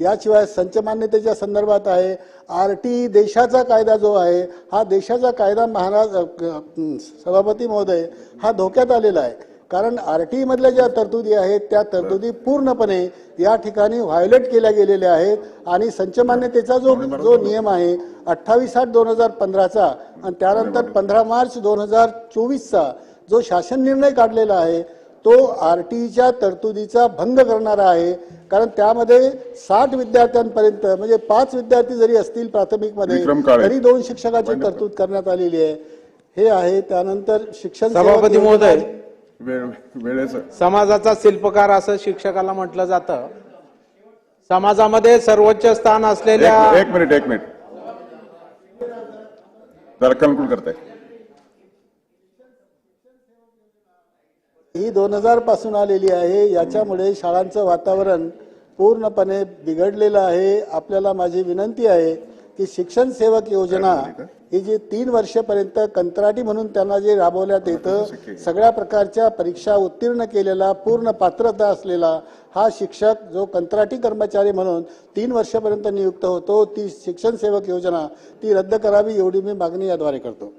याशिवाय संचमान्यतेच्या संदर्भात आहे. आर टी देशाचा कायदा जो आहे हा देशाचा कायदा महाराज सभापती महोदय हा धोक्यात आलेला आहे. कारण आर टी मधल्या ज्या तरतुदी आहेत त्या तरतुदी पूर्णपणे या ठिकाणी व्हायोलेट केल्या गेलेल्या आहेत. आणि संचमान्यतेचा जो जो नियम आहे अठ्ठावीस आठ दोन हजार पंधराचा आणि त्यानंतर पंधरा मार्च दोन हजार चोवीसचा जो शासन निर्णय काढलेला आहे तो आर टीच्या तरतुदीचा भंग करणारा आहे. कारण त्यामध्ये साठ विद्यार्थ्यांपर्यंत म्हणजे पाच विद्यार्थी जरी असतील प्राथमिकमध्ये. तरी दोन शिक्षकाची तरतूद करण्यात आलेली आहे. हे आहे. त्यानंतर शिक्षण सभापती महोदय. समाजाचा शिल्पकार असं शिक्षकाला म्हटलं जातं. समाजामध्ये सर्वोच्च स्थान असलेल्या एक एक मिनिट एक मिनिट. जरा कन्क्लूड करताय. ही दोन हजारपासून आलेली आहे. याच्यामुळे शाळांचं वातावरण पूर्णपणे बिघडलेलं आहे. आपल्याला माझी विनंती आहे की शिक्षण सेवक योजना ही जी तीन वर्षपर्यंत कंत्राटी म्हणून त्यांना जे राबवण्यात येतं सगळ्या प्रकारच्या परीक्षा उत्तीर्ण केलेला पूर्ण पात्रता असलेला हा शिक्षक जो कंत्राटी कर्मचारी म्हणून तीन वर्षापर्यंत नियुक्त होतो ती शिक्षण सेवक योजना ती रद्द करावी एवढी मी मागणी याद्वारे करतो.